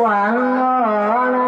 وأنظر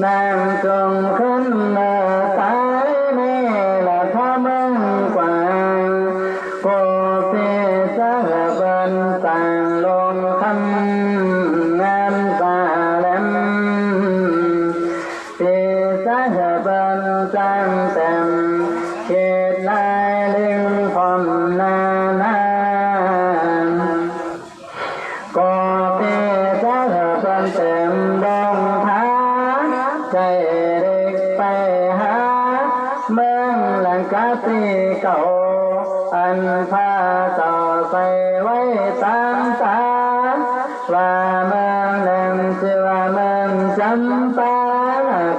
nam cường khánh tái mê là tham ân quả cô tê xá bên tàn lôn thanh nam tà lâm tê xá bên tàn ใจเร็กไปหา เมืองลังกาสีเก่า อันพาต่อใส่ไว้ตามตา ว่าเมืองนั้นชื่อว่าเมืองจำปา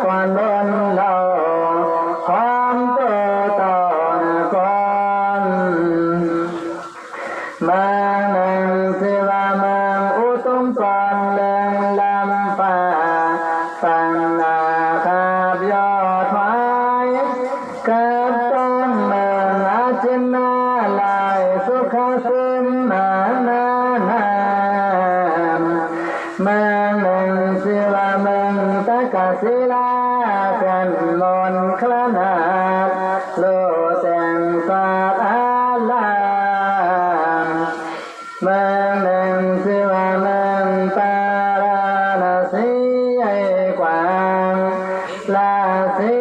ก่อนโดนเราความโตต่ก่อนมา มงหนึ่งสิลาเมงตะกะสิลากันมนคลนาโลแสงสาบอาลามอหนึ่งสิลาเมงตาลาณสีไอกวางลาสี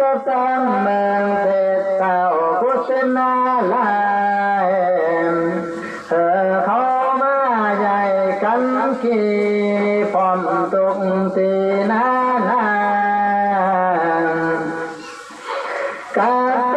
ก็สองเมืองเทศเต่ากุชนาลายเธอเข้ามาใหญ่กันขี้พอมตุกตีนานากา